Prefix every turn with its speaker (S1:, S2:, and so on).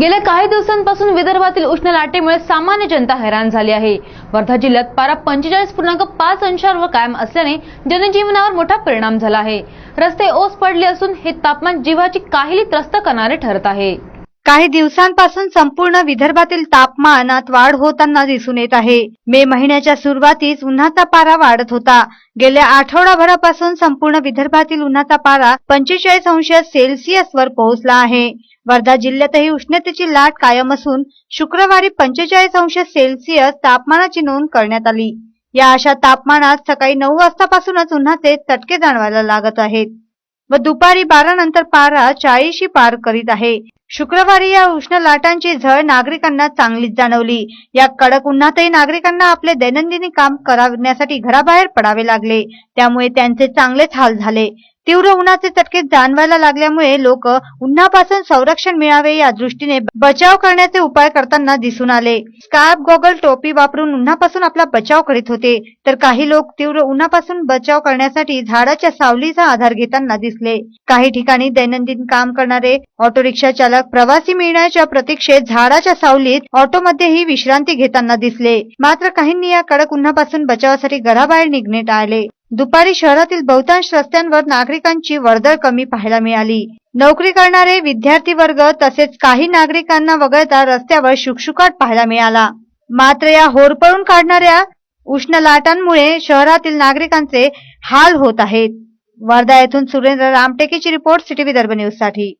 S1: गेल्या काही दिवसांपासून विदर्भातील उष्ण लाटेमुळे सामान्य जनता हैराण झाली आहे. वर्धा जिल्ह्यात पारा पंचेचाळीस पूर्णांक पाच अंशांवर कायम असल्याने जनजीवनावर मोठा परिणाम झाला आहे. रस्ते ओस पडले असून हे तापमान जीवाची काहीली त्रस्त करणारे ठरत आहे.
S2: काही दिवसांपासून संपूर्ण विदर्भातील तापमानात वाढ होताना दिसून येत आहे. मे महिन्याच्या सुरुवातीस उन्हाचा पारा वाढत होता. गेल्या आठवडाभरापासून संपूर्ण विदर्भातील उन्हाचा पारा पंचेचाळीस अंश सेल्सिअस वर पोहोचला आहे. वर्धा जिल्ह्यातही उष्णतेची लाट कायम असून शुक्रवारी पंचेचाळीस अंश सेल्सिअस तापमानाची नोंद करण्यात आली. या अशा तापमानात सकाळी नऊ वाजतापासूनच उन्हाचे तटके जाणवायला लागत आहेत. व दुपारी बारा नंतर पारा चाळीशी पार करीत आहे. शुक्रवारी या उष्ण लाटांची झळ नागरिकांना चांगलीच जाणवली. या कडक उन्हातही नागरिकांना आपले दैनंदिनी काम करण्यासाठी घराबाहेर पडावे लागले. त्यामुळे त्यांचे चांगलेच हाल झाले. तीव्र उन्हाचे चटके जाणवायला लागल्यामुळे लोक उन्हापासून संरक्षण मिळावे या दृष्टीने बचाव करण्याचे उपाय करताना दिसून आले. स्कार्फ गॉगल टोपी वापरून उन्हापासून आपला बचाव करीत होते. तर काही लोक तीव्र उन्हापासून बचाव करण्यासाठी झाडाच्या सावलीचा आधार घेताना दिसले. काही ठिकाणी दैनंदिन काम करणारे ऑटो रिक्षा चालक प्रवासी मिळण्याच्या प्रतीक्षेत झाडाच्या सावलीत ऑटोमध्येही विश्रांती घेताना दिसले. मात्र काहींनी या कडक उन्हापासून बचावासाठी घराबाहेर निघणे टाळले. दुपारी शहरातील बहुतांश रस्त्यांवर नागरिकांची वर्दळ कमी पाहायला मिळाली. नोकरी करणारे विद्यार्थी वर्ग तसेच काही नागरिकांना वगळता रस्त्यावर शुकशुकाट पाहायला मिळाला. मात्र या होरपळून काढणाऱ्या उष्ण लाटांमुळे शहरातील नागरिकांचे हाल होत आहेत. वर्धा येथून सुरेंद्र रामटेकेची रिपोर्ट सिटी विदर्भ न्यूजसाठी